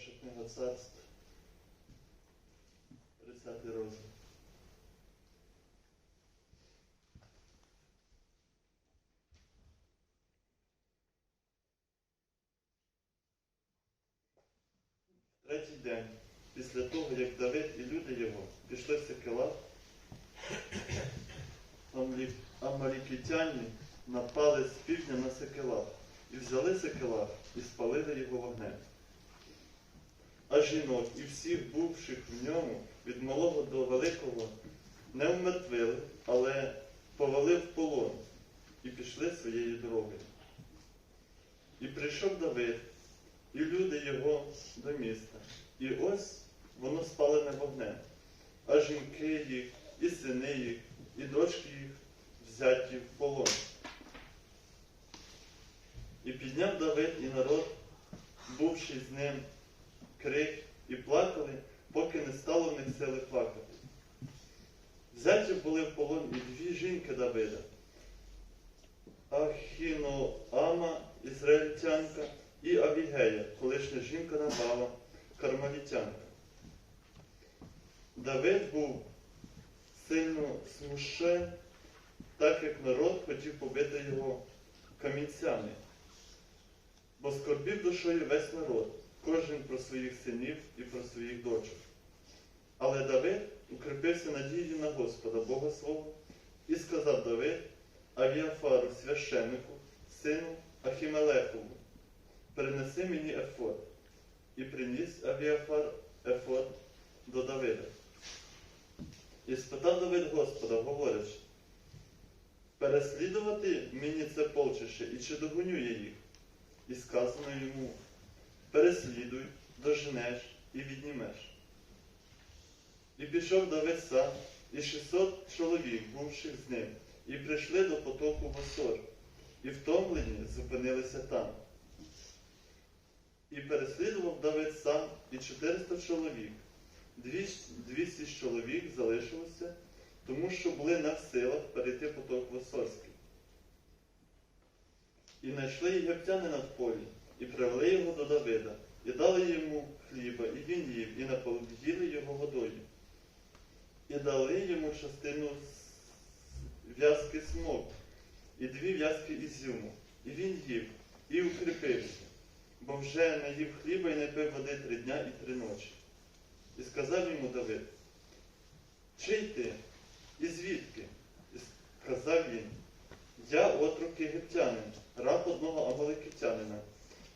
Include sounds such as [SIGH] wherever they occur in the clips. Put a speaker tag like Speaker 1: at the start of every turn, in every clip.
Speaker 1: Перша книга царств, 30 розділ. Третій день, після того, як Давид і люди його пішли в Секела, амалікитяні напали з півдня на Секела і взяли Секела і спалили його вогнем. А жінок і всіх бувших в ньому від малого до великого не вмертвили, але повели в полон і пішли своєю дорогою. І прийшов Давид, і люди його до міста. І ось воно спалене вогнем, а жінки їх, і сини їх, і дочки їх взяті в полон. І підняв Давид і народ, бувши з ним, крик і плакали, поки не стало в них сили плакати. Взяті були в полон і дві жінки Давида. Ахіноама, ізраїльтянка, і Авігея, колишня жінка Набала, кармалітянка. Давид був сильно смущений, так як народ хотів побити його камінцями. Бо скорбів душою весь народ, кожен про своїх синів і про своїх дочок. Але Давид укріпився надією на Господа Бога свого, і сказав Давид Авіафару, священнику, сину Ахімелехову, принеси мені ефод. І приніс Авіафар ефод до Давида. І спитав Давид Господа, говорячи, переслідувати мені це полчище, і чи догоню я їх? І сказано йому, переслідуй, доженеш і віднімеш. І пішов Давид сам, і 600 чоловік, бувших з ним, і прийшли до потоку Босор, і втомлені зупинилися там. І переслідував Давид сам і 400 чоловік. 200 чоловік залишилося, тому що були в силах перейти поток Восорський. І знайшли єгиптянина в полі, і привели його до Давида, і дали йому хліба, і він їв, і напоїли його водою. І дали йому частину в'язки смок, і дві в'язки ізюму. І він їв, і укріпився, бо вже не їв хліба і не пив води три дня і три ночі. І сказав йому Давид, чий ти і звідки? І сказав він, я отрок єгиптянин, раб одного амаликитянина.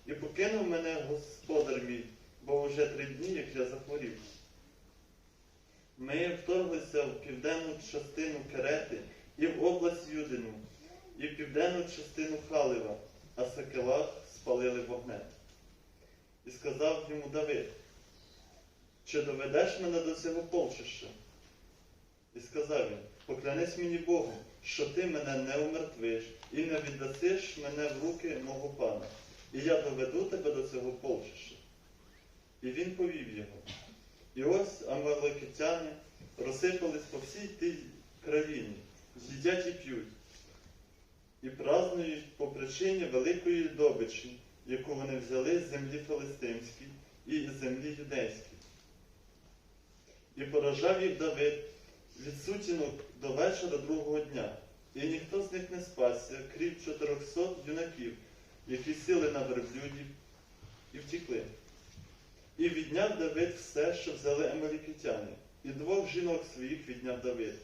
Speaker 1: І покинув мене господар мій, бо вже три дні, як я захворів. Ми вторглися в південну частину Керети і в область Юдину, і в південну частину Халива, а Сакелах спалили вогнем. І сказав йому Давид, чи доведеш мене до цього полчища? І сказав він, поклянись мені Богом, що ти мене не умертвиш і не віддасиш мене в руки мого пана, і я доведу тебе до цього полчища. І він повів його. І ось амаликитяни розсипались по всій тій країні, їдять і п'ють, і празднують по причині великої добичі, яку вони взяли з землі Филистимській і з землі юдейській. І поражав їх Давид від сутінок до вечора другого дня, і ніхто з них не спасся, крім 400 юнаків, які сіли на верблюдів і втікли. І відняв Давид все, що взяли амалікитяни, і двох жінок своїх відняв Давид.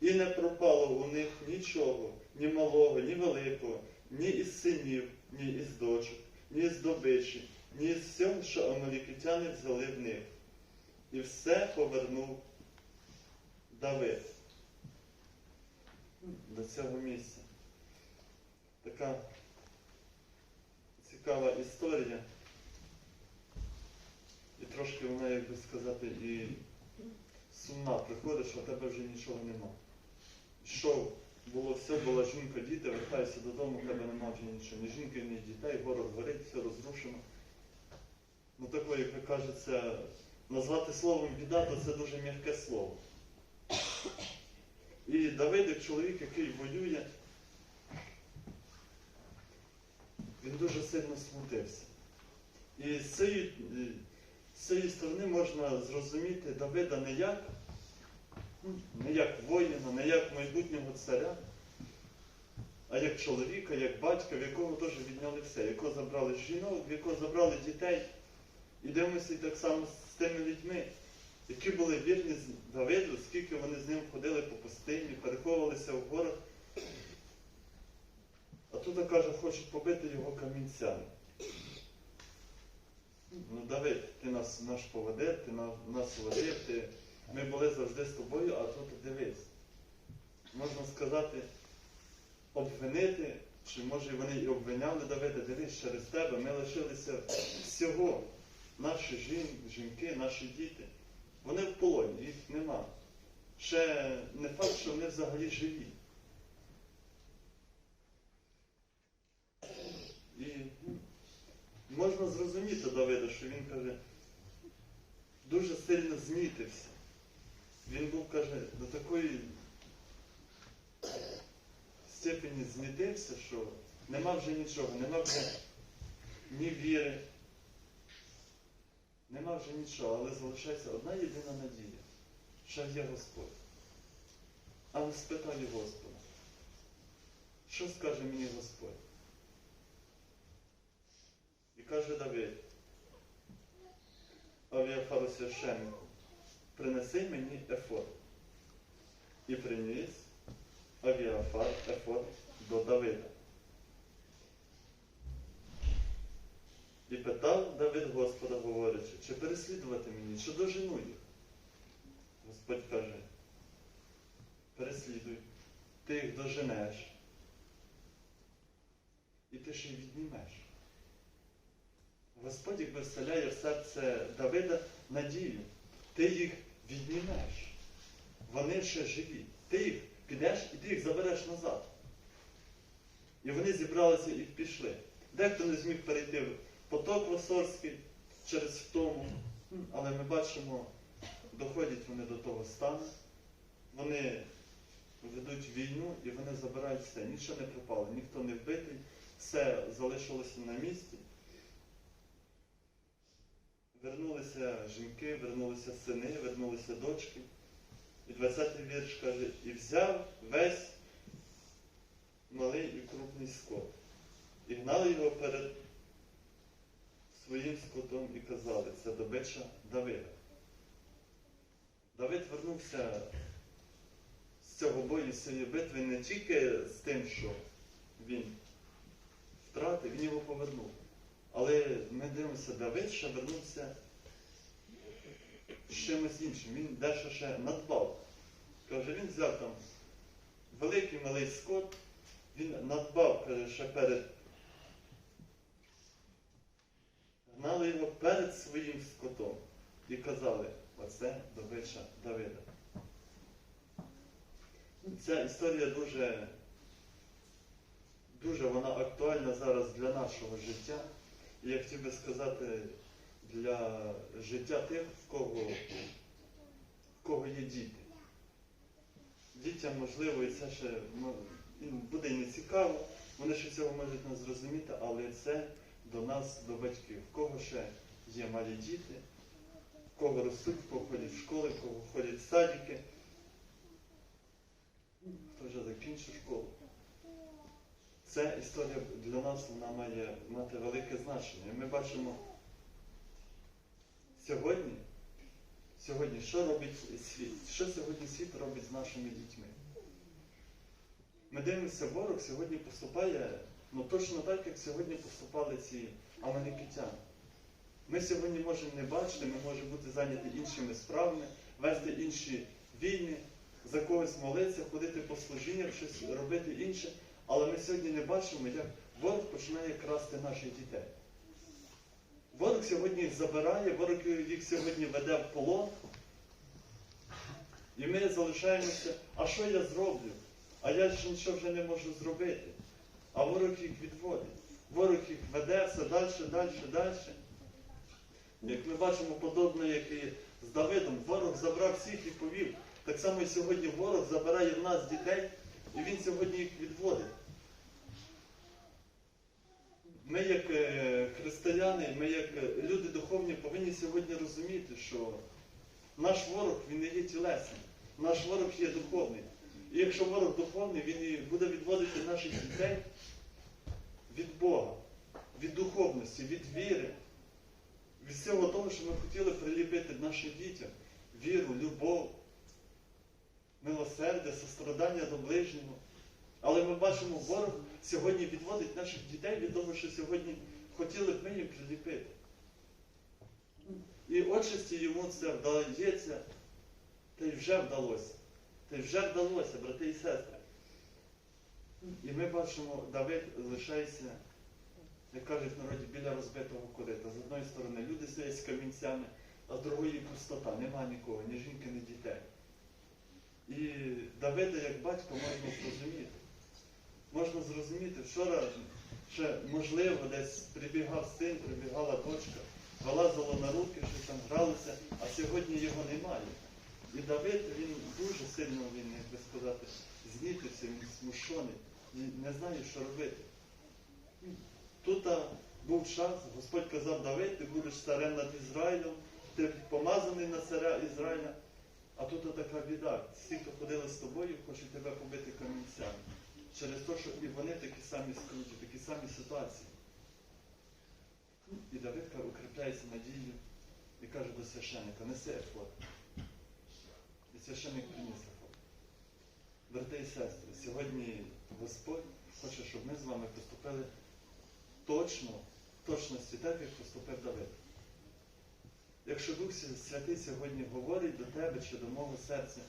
Speaker 1: І не пропало у них нічого, ні малого, ні великого, ні із синів, ні із дочок, ні з добичі, ні з всього, що амалікитяни взяли в них. І все повернув Давид до цього місця. Така цікава історія. І трошки вона, як би сказати, і сумна приходить, що в тебе вже нічого нема. Йшов, було все, була жінка, діти, вертаюся додому, в тебе нема вже нічого. Ні жінки, ні дітей, город горить, все розрушено. Ну такое, як кажеться, назвати словом біда, то це дуже м'яке слово. І Давид, як чоловік, який воює, він дуже сильно смутився. І з цієї, е, з цієї сторони можна зрозуміти Давида не як, не як воїна, не як майбутнього царя, а як чоловіка, як батька, в якого теж відняли все, якого забрали жінок, в якого забрали дітей. І дивимося так само з тими людьми, які були вірні Давиду, скільки вони з ним ходили по пустині, переховувалися в горах. Тут каже, хочуть побити його камінцями. Ну, Давид, ти нас наш поведеш, ти на- нас водив, ти... ми були завжди з тобою, а тут дивись. Можна сказати, обвинити, чи може вони і обвиняли Давида, дивись, через тебе ми лишилися всього. Наші жін, жінки, наші діти. Вони в полоні, їх нема. Ще не факт, що вони взагалі живі. І ну, можна зрозуміти Давида, що він каже, дуже сильно змітився. Він був, каже, до такої степені змітився, що нема вже нічого, нема вже ні віри, нема вже нічого, але залишається одна єдина надія, що є Господь. Але спитав і Господа, що скаже мені Господь? Каже Давид, Авіафару священнику, принеси мені ефод. І приніс Авіафар ефод до Давида. І питав Давид Господа, говорячи, чи переслідувати мені, чи дожену їх? Господь каже, переслідуй, ти їх доженеш, і ти ще й віднімеш. Господь якби вселяє в серце Давида надію. Ти їх віднімеш. Вони ще живі. Ти їх підеш і ти їх забереш назад. І вони зібралися і пішли. Дехто не зміг перейти в поток Восорський через втому. Але ми бачимо, доходять вони до того стану. Вони ведуть війну і вони забирають все. Нічого не пропало, ніхто не вбитий, все залишилося на місці. Вернулися жінки, вернулися сини, вернулися дочки. І 20-й вірш каже, і взяв весь малий і крупний скот. І гнали його перед своїм скотом і казали, це добича Давида. Давид вернувся з цього бою, з цієї битви не тільки з тим, що він втратив, він його повернув. Але ми дивимося, Давид ще вернувся з чимось іншим. Він дещо ще надбав. Каже, він взяв там великий малий скот, він надбав, каже, ще перед. Гнали його перед своїм скотом і казали, оце добича Давида. Ця історія дуже, дуже вона актуальна зараз для нашого життя. Я хотів би сказати для життя тих, в кого, в кого є діти. Дітям, можливо, і це ще буде і не цікаво, вони ще цього можуть не зрозуміти, але це до нас, до батьків. В кого ще є малі діти, в кого ростуть, в кого ходять в школи, в кого ходять в садики, хто вже закінчив школу. Ця історія для нас вона має мати велике значення. І ми бачимо сьогодні, сьогодні, що робить світ? Що сьогодні світ робить з нашими дітьми? Ми дивимося, ворог сьогодні поступає ну, точно так, як сьогодні поступали ці амалікитяни. Ми сьогодні можемо не бачити, ми можемо бути зайняті іншими справами, вести інші війни, за когось молитися, ходити по служіннях, щось робити інше. Але ми сьогодні не бачимо, як ворог починає красти наших дітей. Ворог сьогодні їх забирає, ворог їх сьогодні веде в полон. І ми залишаємося, а що я зроблю? А я ж нічого вже не можу зробити. А ворог їх відводить. Ворог їх веде все далі, далі, далі. Як ми бачимо, подобно, як і з Давидом, ворог забрав всіх і повів. Так само і сьогодні ворог забирає в нас дітей, і він сьогодні їх відводить. ми як е, християни, ми як е, люди духовні повинні сьогодні розуміти, що наш ворог він не є тілесний, наш ворог є духовний. І якщо ворог духовний, він і буде відводити наших дітей від Бога, від духовності, від віри, від всього того, що ми хотіли приліпити нашим дітям. Віру, любов, милосердя, сострадання до ближнього. Але ми бачимо, ворог сьогодні відводить наших дітей від того, що сьогодні хотіли б ми їм приліпити. І отчасті йому це вдається, та й вже вдалося. Та й вже вдалося, брати і сестри. І ми бачимо, Давид лишається, як кажуть в народі, біля розбитого корита. З одної сторони люди стоять з камінцями, а з другої пустота. Нема нікого, ні жінки, ні дітей. І Давида як батько можна зрозуміти. Можна зрозуміти, вчора ще можливо десь прибігав син, прибігала дочка, вилазила на руки, що там гралися, а сьогодні його немає. І Давид, він дуже сильно, він, як би сказати, знітився, він смущений, не знає, що робити. Тут був час, Господь казав, Давид, ти будеш царем над Ізраїлем, ти помазаний на царя Ізраїля. А тут така біда. Всі, хто ходили з тобою, хочуть тебе побити камінцями. Через те, що і вони такі самі скруті, такі самі ситуації. І Давид укріпляється надією і каже до священника, неси ефод. І священник приніс ефод. Брати і сестри, сьогодні Господь хоче, щоб ми з вами поступили точно, точності так, як поступив Давид. Якщо Дух Святий сьогодні говорить до тебе чи до мого серця,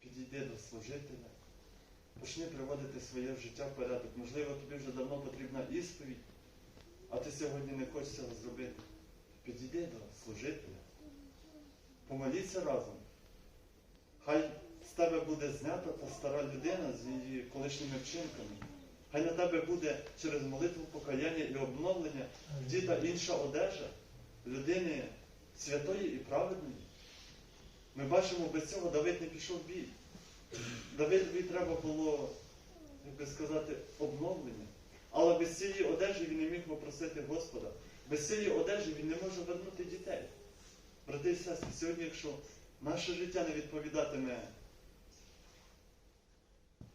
Speaker 1: підійди до служителя, почни приводити своє життя в порядок. Можливо, тобі вже давно потрібна ісповідь, а ти сьогодні не хочеш цього зробити. Підійди до служителя. Помоліться разом. Хай з тебе буде знята та стара людина з її колишніми вчинками. Хай на тебе буде через молитву покаяння і обновлення вдіта інша одежа людини святої і праведної. Ми бачимо, без цього Давид не пішов в бій. Давидові треба було, як би сказати, обновлення. Але без цієї одежі він не міг попросити Господа. Без цієї одежі він не може вернути дітей. Брати і сестри, сьогодні, якщо наше життя не відповідатиме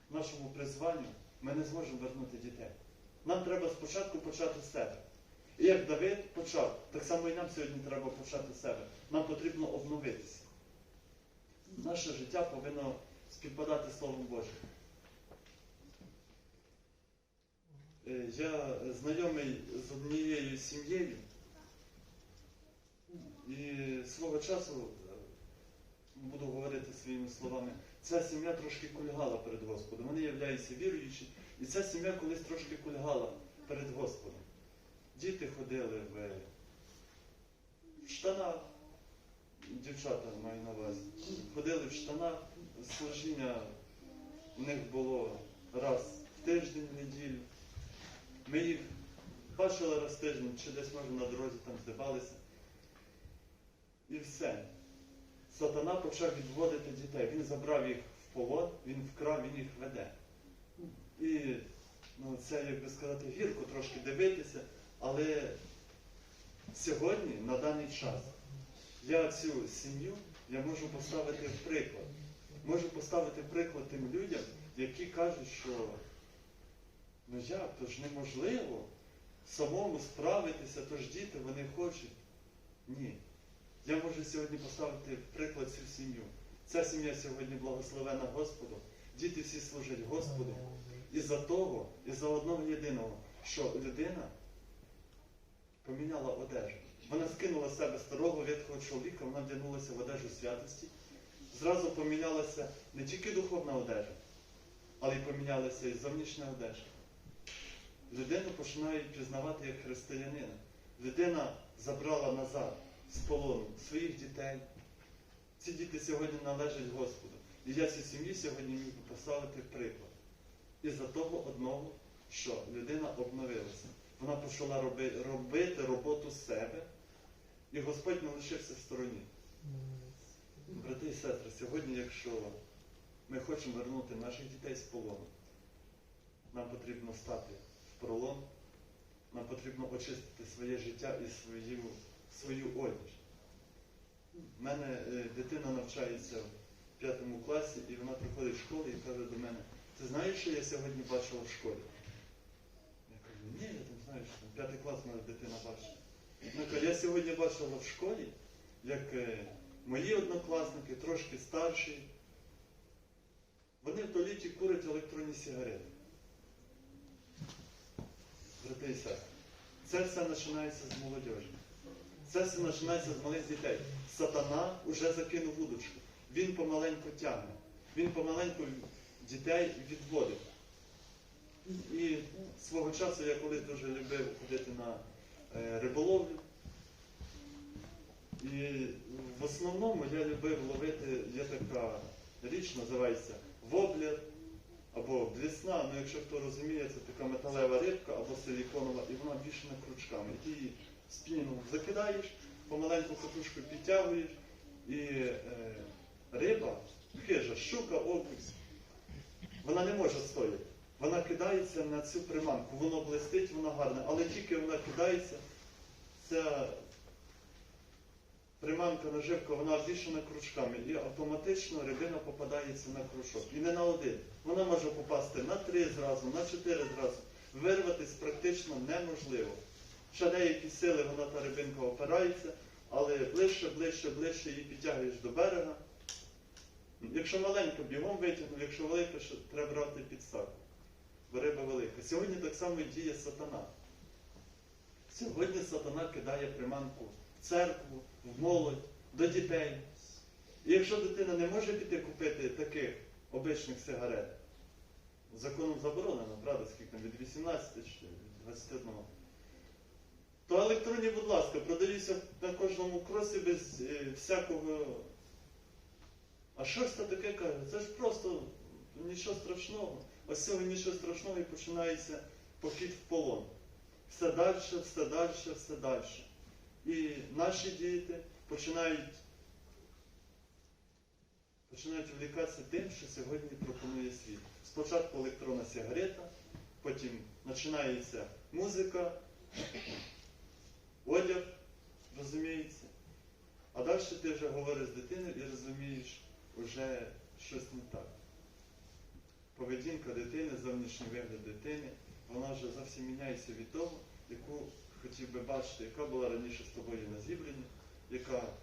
Speaker 1: нашому призванню, ми не зможемо вернути дітей. Нам треба спочатку почати з себе. І як Давид почав, так само і нам сьогодні треба почати себе. Нам потрібно обновитися. Наше життя повинно співпадати Словом Божим. Е, Я знайомий з однією сім'єю, і свого часу, е, буду говорити своїми словами, ця сім'я трошки кульгала перед Господом. Вони являються віруючі, і ця сім'я колись трошки кульгала перед Господом. Діти ходили в, в штанах, дівчата маю на увазі, ходили в штанах, служіння у них було раз в тиждень, в неділю. Ми їх бачили раз в тиждень, чи десь може на дорозі там здивалися. І все. Сатана почав відводити дітей. Він забрав їх в полон, він вкрав, він їх веде. І ну, це, як би сказати, гірко трошки дивитися, але сьогодні, на даний час, я цю сім'ю я можу поставити в приклад. Можу поставити приклад тим людям, які кажуть, що ну як, то ж неможливо самому справитися, то ж діти вони хочуть. Ні. Я можу сьогодні поставити в приклад цю сім'ю. Ця сім'я сьогодні благословена Господом. Діти всі служать Господу. І за того, і за одного єдиного, що людина поміняла одежу. Вона скинула з себе старого ветхого чоловіка, вона вдягнулася в одежу святості. Зразу помінялася не тільки духовна одежа, але й помінялася і зовнішня одежа. Людину починають пізнавати як християнина. Людина забрала назад з полону своїх дітей. Ці діти сьогодні належать Господу. І я цій сім'ї сьогодні міг би поставити приклад. І за того одного, що людина обновилася. Вона почала роби- робити роботу з себе, і Господь не лишився в стороні. Брати і сестри, сьогодні, якщо ми хочемо вернути наших дітей з полону, нам потрібно стати в пролом, нам потрібно очистити своє життя і свою, свою одіж. У мене е, дитина навчається в п'ятому класі, і вона приходить в школу і каже до мене, ти знаєш, що я сьогодні бачила в школі? Я кажу, ні, я не знаю, що там п'ятий клас моя дитина бачила. Каже, я сьогодні бачила в школі, як е, мої однокласники, трошки старші, вони в туалеті курять електронні сигарети. Брати і сестри, це все починається з молодежі. Це все починається з малих дітей. Сатана вже закинув вудочку. Він помаленьку тягне. Він помаленьку дітей відводить. І свого часу я колись дуже любив ходити на е, риболовлю. І в основному я любив ловити, є така річ, називається воблер або блісна, ну якщо хто розуміє, це така металева рибка або силіконова, і вона більше крючками. І ти її спільно закидаєш, помаленьку катушку підтягуєш, і е, риба, хижа, щука, окунь, вона не може стояти. Вона кидається на цю приманку, воно блистить, воно гарне, але тільки вона кидається, ця приманка наживка, вона обвішана крючками, і автоматично рибина попадається на крючок. І не на один. Вона може попасти на три зразу, на чотири зразу. Вирватися практично неможливо. Ще деякі сили вона та рибинка опирається, але ближче, ближче, ближче її підтягуєш до берега. Якщо маленька, бігом витягнув, якщо велика, треба брати підсаку. Риба велика. Сьогодні так само діє сатана. Сьогодні сатана кидає приманку в церкву, в молодь, до дітей. І якщо дитина не може піти купити таких обичних сигарет, законом заборонено, правда, скільки там, від 18 чи від 21, то електронні, будь ласка, продаються на кожному кросі без е, всякого. А що ж це таке каже? Це ж просто нічого страшного. Ось цього нічого страшного і починається похід в полон. Все далі, все далі, все далі. І наші діти починають, починають влікатися тим, що сьогодні пропонує світ. Спочатку електронна сигарета, потім починається музика, одяг, розуміється. А далі ти вже говориш з дитиною і розумієш вже щось не так. Поведінка дитини, зовнішній вигляд дитини, вона вже зовсім міняється від того, яку хотів би бачити, яка була раніше з тобою на зібранні, яка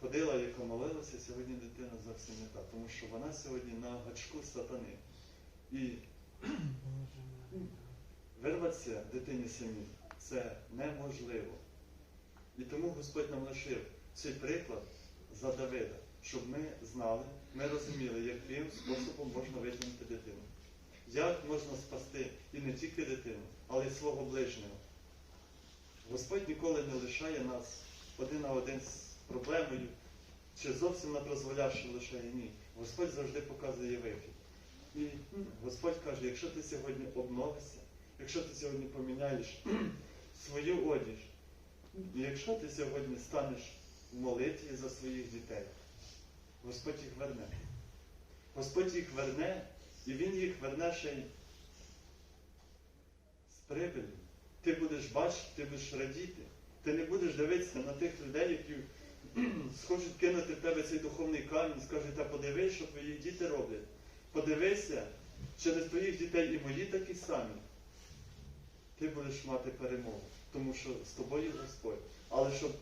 Speaker 1: ходила, яка молилася, сьогодні дитина зовсім не та, тому що вона сьогодні на гачку сатани. І вирватися дитині самі це неможливо. І тому Господь нам лишив цей приклад за Давида, щоб ми знали, ми розуміли, яким способом можна витягнути дитину. Як можна спасти і не тільки дитину, але й свого ближнього. Господь ніколи не лишає нас один на один з проблемою, чи зовсім на дозволявши лишає ні. Господь завжди показує вихід. І Господь каже, якщо ти сьогодні обновишся, якщо ти сьогодні поміняєш [CLEARS THROAT] свою одіж, якщо ти сьогодні станеш в молитві за своїх дітей, Господь їх верне. Господь їх верне, і Він їх верне ще й з прибилю. Ти будеш бачити, ти будеш радіти. Ти не будеш дивитися на тих людей, які [CLEARS THROAT] схочуть кинути в тебе цей духовний камінь, скажуть, та подивись, що твої діти роблять. Подивися, через твоїх дітей і мої такі самі. Ти будеш мати перемогу, тому що з тобою Господь. Але щоб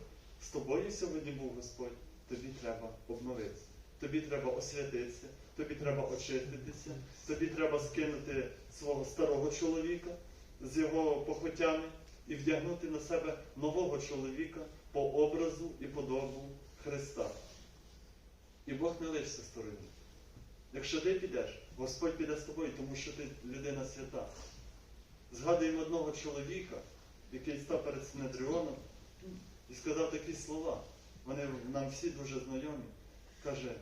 Speaker 1: з тобою сьогодні був Господь, тобі треба обновитися. Тобі треба освятитися, тобі треба очиститися, тобі треба скинути свого старого чоловіка з його похотями і вдягнути на себе нового чоловіка по образу і подобу Христа. І Бог не лишся в стороні. Якщо ти підеш, Господь піде з тобою, тому що ти людина свята. Згадуємо одного чоловіка, який став перед Синедріоном і сказав такі слова. Вони нам всі дуже знайомі. Каже,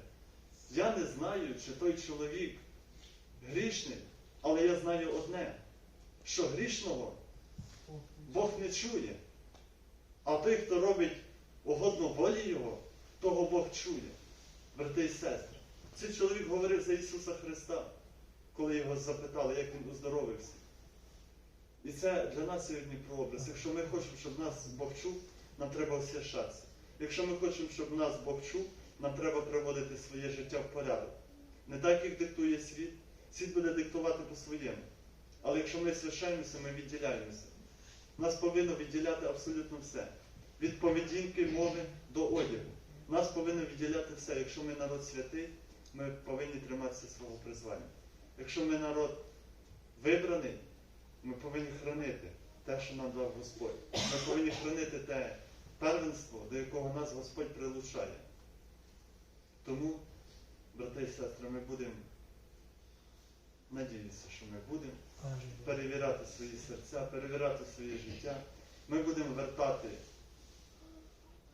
Speaker 1: я не знаю, чи той чоловік грішний, але я знаю одне, що грішного Бог не чує. А той, хто робить угодно волі Його, того Бог чує. Брати і сестри. Цей чоловік говорив за Ісуса Христа, коли його запитали, як він оздоровився. І це для нас сьогодні прообраз. Якщо ми хочемо, щоб нас Бог чув, нам треба освящатися. Якщо ми хочемо, щоб нас Бог чув, нам треба приводити своє життя в порядок. Не так, як диктує світ. Світ буде диктувати по-своєму. Але якщо ми свящаємося, ми відділяємося. Нас повинно відділяти абсолютно все. Від поведінки, мови до одягу. Нас повинно відділяти все. Якщо ми народ святий, ми повинні триматися свого призвання. Якщо ми народ вибраний, ми повинні хранити те, що нам дав Господь. Ми повинні хранити те первенство, до якого нас Господь прилучає. Тому, брати і сестри, ми будемо надіятися, що ми будемо перевіряти свої серця, перевіряти своє життя. Ми будемо вертати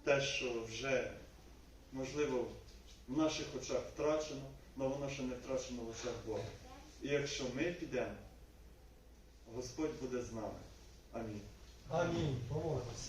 Speaker 1: те, що вже, можливо, в наших очах втрачено, але воно ще не втрачено в очах Бога. І якщо ми підемо, Господь буде з нами. Амінь.
Speaker 2: Амінь. Помолимося.